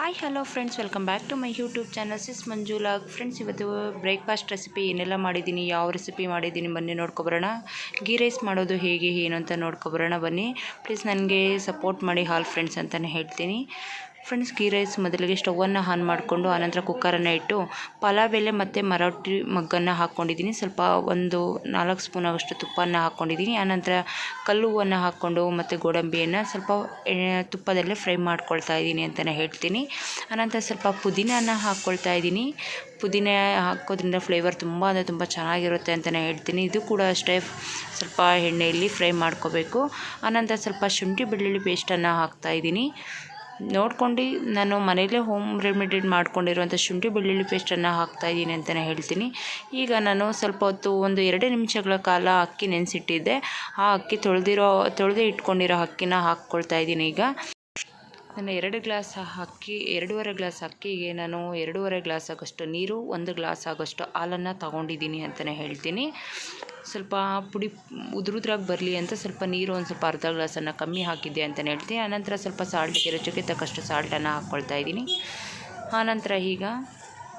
Hi hello friends welcome back to my YouTube channel sis Manju log friends ಇವತ್ತು breakfast recipe ಏನೆಲ್ಲ ಮಾಡಿದ್ದೀನಿ, ಯಾವ recipe ಮಾಡಿದ್ದೀನಿ, ಬನ್ನಿ ನೋಡ್ಕೊಬರೋಣ ಗೀ ರೈಸ್ ಮಾಡೋದು ಹೇಗೆ, ಏನು ಅಂತ ನೋಡ್ಕೊಬರೋಣ ಬನ್ನಿ. ಪ್ಲೀಸ್ ನನಗೆ ಸಪೋರ್ಟ್ ಮಾಡಿ ಹಾಲ್ ಫ್ರೆಂಡ್ಸ್ ಅಂತಲೇ ಹೇಳ್ತೀನಿ. ಫ್ರೆಂಡ್ಸ್, ಗೀ ರೈಸ್ ಮೊದಲಿಗೆ ಸ್ಟವನ್ನು ಆನ್ ಮಾಡಿಕೊಂಡು, ಆನಂತರ ಕುಕ್ಕರನ್ನು ಇಟ್ಟು ಪಲಾವ್ ಎಲೆ ಮತ್ತು ಮರಾಠಿ ಮಗ್ಗನ್ನು ಹಾಕ್ಕೊಂಡಿದ್ದೀನಿ ಸ್ವಲ್ಪ ಒಂದು ನಾಲ್ಕು ಸ್ಪೂನ್ ಆಗೋಷ್ಟು ತುಪ್ಪನ ಹಾಕ್ಕೊಂಡಿದ್ದೀನಿ ಆನಂತರ ಕಲ್ಲುವನ್ನು ಹಾಕ್ಕೊಂಡು ಮತ್ತು ಗೋಡಂಬಿಯನ್ನು ಸ್ವಲ್ಪ ತುಪ್ಪದಲ್ಲೇ ಫ್ರೈ ಮಾಡ್ಕೊಳ್ತಾ ಇದ್ದೀನಿ ಅಂತಲೇ ಹೇಳ್ತೀನಿ. ಆನಂತರ ಸ್ವಲ್ಪ ಪುದೀನನ ಹಾಕ್ಕೊಳ್ತಾ ಇದ್ದೀನಿ. ಪುದೀನ ಹಾಕೋದ್ರಿಂದ ಫ್ಲೇವರ್ ತುಂಬ ಅಂದರೆ ತುಂಬ ಚೆನ್ನಾಗಿರುತ್ತೆ ಅಂತಲೇ ಹೇಳ್ತೀನಿ. ಇದು ಕೂಡ ಅಷ್ಟೇ ಸ್ವಲ್ಪ ಎಣ್ಣೆಯಲ್ಲಿ ಫ್ರೈ ಮಾಡ್ಕೋಬೇಕು. ಆನಂತರ ಸ್ವಲ್ಪ ಶುಂಠಿ ಬೆಳ್ಳುಳ್ಳಿ ಪೇಸ್ಟನ್ನು ಹಾಕ್ತಾ ಇದ್ದೀನಿ. ನೋಡ್ಕೊಂಡು ನಾನು ಮನೆಯಲ್ಲೇ ಹೋಮ್ ರೆಮಿಡಿಡ್ ಮಾಡ್ಕೊಂಡಿರುವಂಥ ಶುಂಠಿ ಬೆಳ್ಳುಳ್ಳಿ ಪೇಸ್ಟನ್ನು ಹಾಕ್ತಾಯಿದ್ದೀನಿ ಅಂತಲೇ ಹೇಳ್ತೀನಿ. ಈಗ ನಾನು ಸ್ವಲ್ಪ ಹೊತ್ತು ಒಂದು ಎರಡು ನಿಮಿಷಗಳ ಕಾಲ ಅಕ್ಕಿ ನೆನೆಸಿಟ್ಟಿದ್ದೆ. ಆ ಅಕ್ಕಿ ತೊಳೆದಿರೋ, ತೊಳೆದೇ ಇಟ್ಕೊಂಡಿರೋ ಅಕ್ಕಿನ ಹಾಕ್ಕೊಳ್ತಾ ಇದ್ದೀನಿ ಈಗ. ನಾನು ಎರಡು ಗ್ಲಾಸ್ ಅಕ್ಕಿ, ಎರಡೂವರೆ ಗ್ಲಾಸ್ ಅಕ್ಕಿಗೆ ನಾನು ಎರಡೂವರೆ ಗ್ಲಾಸ್ ಆಗೋಷ್ಟು ನೀರು, ಒಂದು ಗ್ಲಾಸ್ ಆಗೋಷ್ಟು ಹಾಲನ್ನು ತಗೊಂಡಿದ್ದೀನಿ ಅಂತಲೇ ಹೇಳ್ತೀನಿ. ಸ್ವಲ್ಪ ಪುಡಿ ಉದುರುದ್ರಾಗಿ ಬರಲಿ ಅಂತ ಸ್ವಲ್ಪ ನೀರು ಒಂದು ಸ್ವಲ್ಪ ಅರ್ಧ ಗ್ಲಾಸನ್ನು ಕಮ್ಮಿ ಹಾಕಿದ್ದೆ ಅಂತಲೇ ಹೇಳ್ತೀನಿ ಆನಂತರ ಸ್ವಲ್ಪ ಸಾಲ್ಟ್ಗೆ ರುಚಿಗೆ ತಕ್ಕಷ್ಟು ಸಾಲ್ಟನ್ನು ಹಾಕ್ಕೊಳ್ತಾ ಇದ್ದೀನಿ. ಆನಂತರ ಈಗ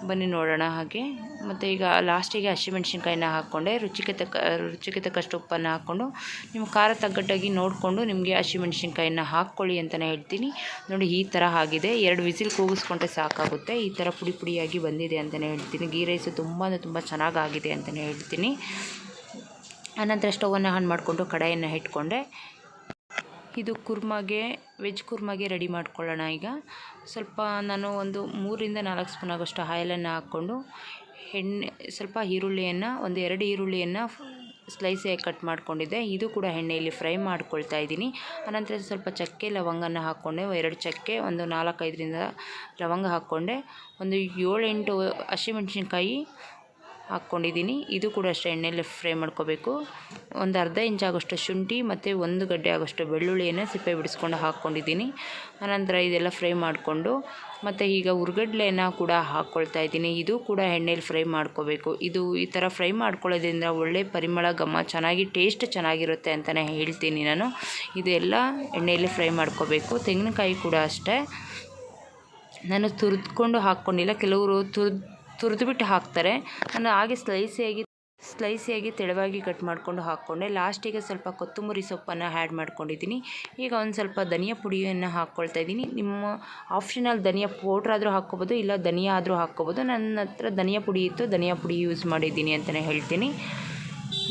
ಬನ್ನಿ ನೋಡೋಣ ಹಾಗೆ. ಮತ್ತು ಈಗ ಲಾಸ್ಟಿಗೆ ಹಸಿಮೆಣ್ಸಿನ್ಕಾಯಿನ ಹಾಕ್ಕೊಂಡೆ. ರುಚಿಗೆ ತಕ್ಕ, ರುಚಿಗೆ ತಕ್ಕಷ್ಟು ಉಪ್ಪನ್ನು ಹಾಕ್ಕೊಂಡು ನಿಮ್ಮ ಖಾರ ತಗ್ಗಟ್ಟಾಗಿ ನೋಡಿಕೊಂಡು ನಿಮಗೆ ಹಸಿಮೆಣ್ಸಿನ್ಕಾಯಿನ ಹಾಕ್ಕೊಳ್ಳಿ ಅಂತಲೇ ಹೇಳ್ತೀನಿ. ನೋಡಿ ಈ ಥರ ಆಗಿದೆ. ಎರಡು ವಿಸಿಲ್ ಕೂಗಿಸ್ಕೊಂಡ್ರೆ ಸಾಕಾಗುತ್ತೆ. ಈ ಥರ ಪುಡಿ ಪುಡಿಯಾಗಿ ಬಂದಿದೆ ಅಂತಲೇ ಹೇಳ್ತೀನಿ. ಗೀ ರೈಸು ತುಂಬ ಅಂದರೆ ತುಂಬ ಚೆನ್ನಾಗಾಗಿದೆ ಅಂತಲೇ ಹೇಳ್ತೀನಿ. ಆನಂತರ ಸ್ಟವನ್ನು ಆನ್ ಮಾಡಿಕೊಂಡು ಕಡಾಯನ್ನು ಇಟ್ಕೊಂಡೆ. ಇದು ಕುರ್ಮಾಗೆ, ವೆಜ್ ಕುರ್ಮಾಗೆ ರೆಡಿ ಮಾಡ್ಕೊಳ್ಳೋಣ ಈಗ. ಸ್ವಲ್ಪ ನಾನು ಒಂದು ಮೂರಿಂದ ನಾಲ್ಕು ಸ್ಪೂನ್ ಆಗೋಷ್ಟು ಆಯಿಲನ್ನು ಹಾಕ್ಕೊಂಡು ಎಣ್ಣೆ, ಸ್ವಲ್ಪ ಈರುಳ್ಳಿಯನ್ನು, ಒಂದು ಎರಡು ಈರುಳ್ಳಿಯನ್ನು ಸ್ಲೈಸಾಗಿ ಕಟ್ ಮಾಡ್ಕೊಂಡಿದ್ದೆ. ಇದು ಕೂಡ ಎಣ್ಣೆಯಲ್ಲಿ ಫ್ರೈ ಮಾಡ್ಕೊಳ್ತಾ ಇದ್ದೀನಿ. ಆನಂತರ ಸ್ವಲ್ಪ ಚಕ್ಕೆ ಲವಂಗನ ಹಾಕ್ಕೊಂಡೆ. ಎರಡು ಚಕ್ಕೆ, ಒಂದು ನಾಲ್ಕೈದರಿಂದ ಲವಂಗ ಹಾಕ್ಕೊಂಡೆ. ಒಂದು ಏಳೆಂಟು ಹಸಿಮೆಣ್ಸಿನ್ಕಾಯಿ ಹಾಕ್ಕೊಂಡಿದ್ದೀನಿ. ಇದು ಕೂಡ ಅಷ್ಟೇ ಎಣ್ಣೆಯಲ್ಲಿ ಫ್ರೈ ಮಾಡ್ಕೋಬೇಕು. ಒಂದು ಅರ್ಧ ಇಂಚ್ ಆಗೋಷ್ಟು ಶುಂಠಿ ಮತ್ತು ಒಂದು ಗಡ್ಡೆ ಆಗೋಷ್ಟು ಬೆಳ್ಳುಳ್ಳಿಯನ್ನು ಸಿಪ್ಪೆ ಬಿಡಿಸ್ಕೊಂಡು ಹಾಕ್ಕೊಂಡಿದ್ದೀನಿ. ಆನಂತರ ಇದೆಲ್ಲ ಫ್ರೈ ಮಾಡಿಕೊಂಡು ಮತ್ತು ಈಗ ಉರ್ಗಡ್ಲೆಯನ್ನು ಕೂಡ ಹಾಕ್ಕೊಳ್ತಾ ಇದ್ದೀನಿ. ಇದು ಕೂಡ ಎಣ್ಣೆಯಲ್ಲಿ ಫ್ರೈ ಮಾಡ್ಕೋಬೇಕು. ಇದು ಈ ಥರ ಫ್ರೈ ಮಾಡ್ಕೊಳ್ಳೋದ್ರಿಂದ ಒಳ್ಳೆ ಪರಿಮಳ, ಘಮ ಚೆನ್ನಾಗಿ, ಟೇಸ್ಟ್ ಚೆನ್ನಾಗಿರುತ್ತೆ ಅಂತಲೇ ಹೇಳ್ತೀನಿ ನಾನು. ಇದೆಲ್ಲ ಎಣ್ಣೆಯಲ್ಲಿ ಫ್ರೈ ಮಾಡ್ಕೋಬೇಕು. ತೆಂಗಿನಕಾಯಿ ಕೂಡ ಅಷ್ಟೇ. ನಾನು ತುರಿದ್ಕೊಂಡು ಹಾಕ್ಕೊಂಡಿಲ್ಲ. ಕೆಲವರು ತುರ್ದು ತುರಿದ್ಬಿಟ್ಟು ಹಾಕ್ತಾರೆ. ನಾನು ಹಾಗೆ ಸ್ಲೈಸಿಯಾಗಿ ಸ್ಲೈಸಿಯಾಗಿ ತೆಳುವಾಗಿ ಕಟ್ ಮಾಡಿಕೊಂಡು ಹಾಕ್ಕೊಂಡೆ. ಲಾಸ್ಟಿಗೆ ಸ್ವಲ್ಪ ಕೊತ್ತಂಬರಿ ಸೊಪ್ಪನ್ನು ಆ್ಯಡ್ ಮಾಡ್ಕೊಂಡಿದ್ದೀನಿ. ಈಗ ಒಂದು ಸ್ವಲ್ಪ ಧನಿಯಾ ಪುಡಿಯನ್ನು ಹಾಕ್ಕೊಳ್ತಾ ಇದ್ದೀನಿ. ನಿಮ್ಮ ಆಪ್ಷನಲ್ ಧನಿಯಾ ಪೌಡ್ರ್ ಆದರೂ ಹಾಕ್ಕೋಬೋದು, ಇಲ್ಲ ಧನಿಯಾ ಆದರೂ ಹಾಕ್ಕೋಬೋದು. ನನ್ನ ಹತ್ರ ಧನಿಯಾ ಪುಡಿ ಇತ್ತು, ಧನಿಯಾ ಪುಡಿ ಯೂಸ್ ಮಾಡಿದ್ದೀನಿ ಅಂತಲೇ ಹೇಳ್ತೀನಿ.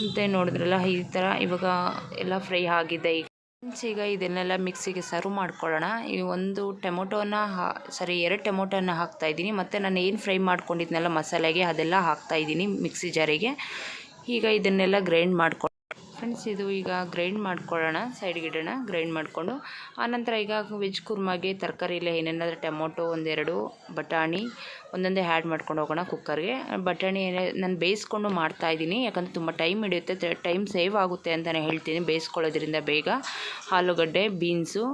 ಮತ್ತು ನೋಡಿದ್ರಲ್ಲ, ಈ ಥರ ಇವಾಗ ಎಲ್ಲ ಫ್ರೈ ಆಗಿದೆ ಈಗ ಇದನ್ನೆಲ್ಲ ಮಿಕ್ಸಿಗೆ ಸರ್ವ್ ಮಾಡ್ಕೊಳ್ಳೋಣ. ಈ ಒಂದು ಟೊಮೊಟೊನ ಹಾ ಸಾರಿ ಎರಡು ಟೊಮೊಟೊನ ಹಾಕ್ತಾ ಇದ್ದೀನಿ. ಮತ್ತು ನಾನು ಏನು ಫ್ರೈ ಮಾಡ್ಕೊಂಡಿದ್ನಲ್ಲ ಮಸಾಲೆಗೆ ಅದೆಲ್ಲ ಹಾಕ್ತಾ ಇದ್ದೀನಿ ಮಿಕ್ಸಿ ಜಾರಿಗೆ. ಈಗ ಇದನ್ನೆಲ್ಲ ಗ್ರೈಂಡ್ ಮಾಡ್ಕೊ ಫ್ರೆಂಡ್ಸ್ ಇದು ಈಗ ಗ್ರೈಂಡ್ ಮಾಡ್ಕೊಳ್ಳೋಣ ಸೈಡ್ಗೆ ಇಡೋಣ ಗ್ರೈಂಡ್ ಮಾಡಿಕೊಂಡು, ಆನಂತರ ಈಗ ವೆಜ್ ಕುರ್ಮಾಗೆ ತರಕಾರಿಲ್ಲ ಏನೇನಾದರೂ ಟೊಮೊಟೊ ಒಂದೆರಡು, ಬಟಾಣಿ ಒಂದೊಂದೇ ಆ್ಯಡ್ ಮಾಡ್ಕೊಂಡು ಹೋಗೋಣ ಕುಕ್ಕರ್ಗೆ ಬಟಾಣಿ ನಾನು ಬೇಯಿಸ್ಕೊಂಡು ಮಾಡ್ತಾಯಿದ್ದೀನಿ ಯಾಕಂದರೆ ತುಂಬ ಟೈಮ್ ಹಿಡಿಯುತ್ತೆ ಟೈಮ್ ಸೇವ್ ಆಗುತ್ತೆ ಅಂತಲೇ ಹೇಳ್ತೀನಿ, ಬೇಯಿಸ್ಕೊಳ್ಳೋದ್ರಿಂದ ಬೇಗ. ಆಲೂಗಡ್ಡೆ ಬೀನ್ಸು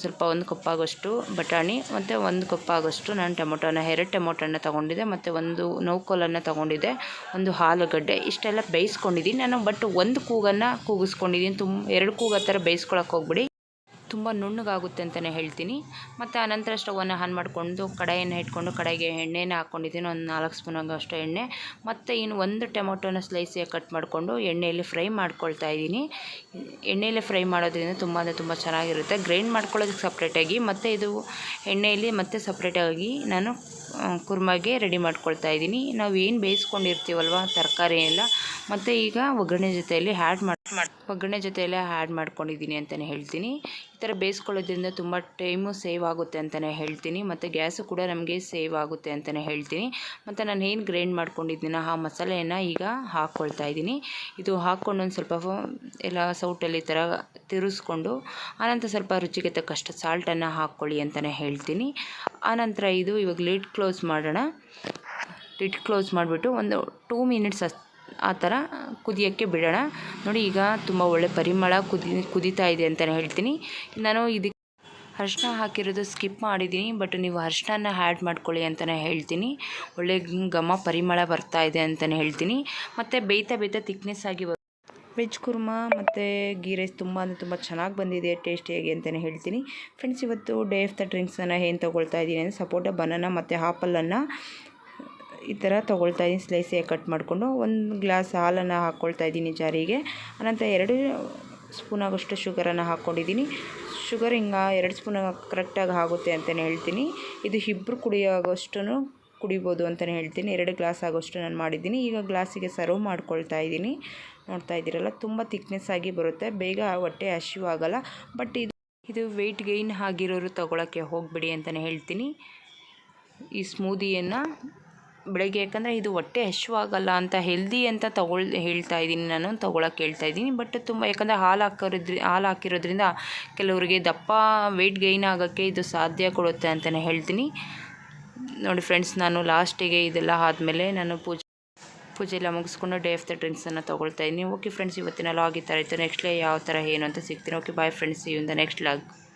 ಸ್ವಲ್ಪ ಒಂದು ಕಪ್ಪಾಗೋಷ್ಟು ಬಟಾಣಿ ಮತ್ತು ಒಂದು ಕಪ್ಪಾಗೋಷ್ಟು ನಾನು ಟೊಮೊಟೊನ, ಎರಡು ಟೊಮೊಟೊನ ತೊಗೊಂಡಿದ್ದೆ ಮತ್ತು ಒಂದು ನೌಕೋಲನ್ನು ತೊಗೊಂಡಿದ್ದೆ, ಒಂದು ಆಲೂಗಡ್ಡೆ ಇಷ್ಟೆಲ್ಲ ಬೇಯಿಸ್ಕೊಂಡಿದ್ದೀನಿ ನಾನು ಬಟ್ ಒಂದು ಕೂಗನ್ನು ಕೂಗಿಸ್ಕೊಂಡಿದ್ದೀನಿ. ತುಂಬ ಎರಡು ಕೂಗು ಥರ ಬೇಯಿಸ್ಕೊಳಕ್ಕೆ ಹೋಗ್ಬಿಡಿ. ತುಂಬ ನುಣ್ಣಗಾಗುತ್ತೆ ಅಂತಲೇ ಹೇಳ್ತೀನಿ. ಮತ್ತು ಆನಂತರ ಸ್ಟವನ್ನು ಆನ್ ಮಾಡಿಕೊಂಡು ಕಡಾಯಿಯನ್ನು ಇಟ್ಕೊಂಡು ಕಡಾಯಿಗೆ ಎಣ್ಣೆನ ಹಾಕ್ಕೊಂಡಿದ್ದೀನಿ ಒಂದು ನಾಲ್ಕು ಸ್ಪೂನ್ ಆಗೋಷ್ಟು ಎಣ್ಣೆ. ಮತ್ತು ಇನ್ನು ಒಂದು ಟೊಮೊಟೊನ ಸ್ಲೈಸಿಯಾಗಿ ಕಟ್ ಮಾಡಿಕೊಂಡು ಎಣ್ಣೆಯಲ್ಲಿ ಫ್ರೈ ಮಾಡ್ಕೊಳ್ತಾ ಇದ್ದೀನಿ. ಎಣ್ಣೆಯಲ್ಲಿ ಫ್ರೈ ಮಾಡೋದ್ರಿಂದ ತುಂಬ ಅಂದರೆ ತುಂಬ ಚೆನ್ನಾಗಿರುತ್ತೆ. ಗ್ರೈಂಡ್ ಮಾಡ್ಕೊಳ್ಳೋದಕ್ಕೆ ಸಪ್ರೇಟಾಗಿ ಮತ್ತು ಇದು ಎಣ್ಣೆಯಲ್ಲಿ ಮತ್ತೆ ಸಪ್ರೇಟಾಗಿ ನಾನು ಕುರ್ಮಾಗೆ ರೆಡಿ ಮಾಡ್ಕೊಳ್ತಾ ಇದ್ದೀನಿ. ನಾವು ಏನು ಬೇಯಿಸ್ಕೊಂಡಿರ್ತೀವಲ್ವ ತರಕಾರಿ ಎಲ್ಲ. ಮತ್ತು ಈಗ ಒಗ್ಗರಣೆ ಜೊತೆಯಲ್ಲಿ ಹ್ಯಾಡ್ ಮಾಡಿ, ಒಗ್ಗರಣೆ ಜೊತೆಯಲ್ಲೇ ಆ್ಯಡ್ ಮಾಡ್ಕೊಂಡಿದ್ದೀನಿ ಅಂತಲೇ ಹೇಳ್ತೀನಿ. ಥರ ಬೇಯಿಸ್ಕೊಳ್ಳೋದ್ರಿಂದ ತುಂಬ ಟೈಮು ಸೇವ್ ಆಗುತ್ತೆ ಅಂತಲೇ ಹೇಳ್ತೀನಿ. ಮತ್ತು ಗ್ಯಾಸು ಕೂಡ ನಮಗೆ ಸೇವ್ ಆಗುತ್ತೆ ಅಂತಲೇ ಹೇಳ್ತೀನಿ. ಮತ್ತು ನಾನು ಏನು ಗ್ರೈಂಡ್ ಮಾಡ್ಕೊಂಡಿದ್ದೀನ ಆ ಮಸಾಲೆಯನ್ನು ಈಗ ಹಾಕ್ಕೊಳ್ತಾ ಇದ್ದೀನಿ. ಇದು ಹಾಕ್ಕೊಂಡು ಒಂದು ಸ್ವಲ್ಪ ಎಲ್ಲ ಸೌಟಲ್ಲಿ ಥರ ತಿರುಗಿಸ್ಕೊಂಡು, ಆನಂತರ ಸ್ವಲ್ಪ ರುಚಿಗೆ ತಕ್ಕಷ್ಟು ಸಾಲ್ಟನ್ನು ಹಾಕ್ಕೊಳ್ಳಿ ಅಂತಲೇ ಹೇಳ್ತೀನಿ. ಆನಂತರ ಇದು ಇವಾಗ ಲಿಡ್ ಕ್ಲೋಸ್ ಮಾಡೋಣ. ಲಿಡ್ ಕ್ಲೋಸ್ ಮಾಡಿಬಿಟ್ಟು ಒಂದು ಟೂ ಮಿನಿಟ್ಸ್ ಅಸ್ ಆ ಥರ ಕುದಿಯೋಕ್ಕೆ ಬಿಡೋಣ. ನೋಡಿ, ಈಗ ತುಂಬ ಒಳ್ಳೆ ಪರಿಮಳ ಕುದಿ, ಕುದೀತಾ ಇದೆ ಅಂತಲೇ ಹೇಳ್ತೀನಿ. ನಾನು ಇದಕ್ಕೆ ಅರಿಶಿನ ಹಾಕಿರೋದು ಸ್ಕಿಪ್ ಮಾಡಿದ್ದೀನಿ, ಬಟ್ ನೀವು ಅರಿಶಿನ ಆ್ಯಡ್ ಮಾಡ್ಕೊಳ್ಳಿ ಅಂತಲೇ ಹೇಳ್ತೀನಿ. ಒಳ್ಳೆ ಘಮ ಪರಿಮಳ ಬರ್ತಾ ಇದೆ ಅಂತಲೇ ಹೇಳ್ತೀನಿ. ಮತ್ತು ಬೇಯ್ತಾ ಬೇಯ್ತಾ ತಿಕ್ನೆಸ್ ಆಗಿ ಬ- ವೆಜ್ ಕುರ್ಮಾ ಮತ್ತು ಗೀ ರೈಸ್ ತುಂಬ ಅಂದರೆ ತುಂಬ ಚೆನ್ನಾಗಿ ಬಂದಿದೆ, ಟೇಸ್ಟಿಯಾಗಿ ಅಂತಲೇ ಹೇಳ್ತೀನಿ. ಫ್ರೆಂಡ್ಸ್, ಇವತ್ತು ಡೇ ಆಫ್ ದ ಡ್ರಿಂಕ್ಸನ್ನು ಏನು ತೊಗೊಳ್ತಾ ಇದ್ದೀನಿ ಅಂದರೆ ಸಪೋಟ, ಬನಾನ ಮತ್ತು ಆಪಲನ್ನು ಈ ಥರ ತೊಗೊಳ್ತಾ ಇದ್ದೀನಿ ಸ್ಲೈಸಿಯಾಗಿ ಕಟ್ ಮಾಡಿಕೊಂಡು. ಒಂದು ಗ್ಲಾಸ್ ಹಾಲನ್ನು ಹಾಕ್ಕೊಳ್ತಾ ಇದ್ದೀನಿ ಜಾರಿಗೆ. ಅನಂತರ ಎರಡು ಸ್ಪೂನ್ ಆಗೋಷ್ಟು ಶುಗರನ್ನು ಹಾಕ್ಕೊಂಡಿದ್ದೀನಿ ಶುಗರ್ ಹಿಂಗೆ ಎರಡು ಸ್ಪೂನ್ ಕರೆಕ್ಟಾಗಿ ಆಗುತ್ತೆ ಅಂತಲೇ ಹೇಳ್ತೀನಿ. ಇದು ಇಬ್ಬರು ಕುಡಿಯೋಗೋಷ್ಟು ಕುಡಿಬೋದು ಅಂತಲೇ ಹೇಳ್ತೀನಿ. ಎರಡು ಗ್ಲಾಸ್ ಆಗೋಷ್ಟು ನಾನು ಮಾಡಿದ್ದೀನಿ. ಈಗ ಗ್ಲಾಸಿಗೆ ಸರ್ವ್ ಮಾಡ್ಕೊಳ್ತಾ ಇದ್ದೀನಿ. ನೋಡ್ತಾ ಇದ್ದೀರಲ್ಲ, ತುಂಬ ತಿಕ್ನೆಸ್ ಆಗಿ ಬರುತ್ತೆ. ಬೇಗ ಹೊಟ್ಟೆ ಹಸಿವು ಆಗೋಲ್ಲ. ಬಟ್ ಇದು ಇದು ವೆಯ್ಟ್ ಗೈನ್ ಆಗಿರೋರು ತೊಗೊಳಕ್ಕೆ ಹೋಗಬೇಡಿ ಅಂತಲೇ ಹೇಳ್ತೀನಿ. ಈ ಸ್ಮೂದಿಯನ್ನು ಬೆಳಗ್ಗೆ ಯಾಕಂದರೆ ಇದು ಹೊಟ್ಟೆ ಹಶ್ವಾಗಲ್ಲ ಅಂತ ಹೆಲ್ದಿ ಅಂತ ತಗೊಳ್, ಹೇಳ್ತಾ ಇದ್ದೀನಿ ನಾನು ತೊಗೊಳಕ್ಕೆ ಹೇಳ್ತಾ ಇದ್ದೀನಿ. ಬಟ್ ತುಂಬ ಯಾಕಂದರೆ ಹಾಲು ಹಾಕೋದ್ರಿ ಹಾಲು ಹಾಕಿರೋದ್ರಿಂದ ಕೆಲವರಿಗೆ ದಪ್ಪ ವೆಯ್ಟ್ ಗೈನ್ ಆಗೋಕ್ಕೆ ಇದು ಸಾಧ್ಯ ಕೊಡುತ್ತೆ ಅಂತಲೇ ಹೇಳ್ತೀನಿ. ನೋಡಿ ಫ್ರೆಂಡ್ಸ್ ನಾನು ಲಾಸ್ಟಿಗೆ ಇದೆಲ್ಲ ಆದಮೇಲೆ ನಾನು ಪೂಜೆ ಪೂಜೆ ಎಲ್ಲ ಮುಗಿಸ್ಕೊಂಡು ಡೇ ಆಫ್ ದ ಡ್ರಿಂಕ್ಸನ್ನು ತೊಗೊಳ್ತಾ ಇದ್ದೀನಿ. ಓಕೆ ಫ್ರೆಂಡ್ಸ್ ಇವತ್ತಿನ ಲಾಗ್ ಈ ಥರ ಇತ್ತು. ನೆಕ್ಸ್ಟ್ ಡೇ ಯಾವ ಥರ ಏನು ಅಂತ ಸಿಗ್ತೀನಿ. ಓಕೆ ಬಾಯ್ ಫ್ರೆಂಡ್ಸ್ ಇವಿಂದ ನೆಕ್ಸ್ಟ್ ಲಾಗ್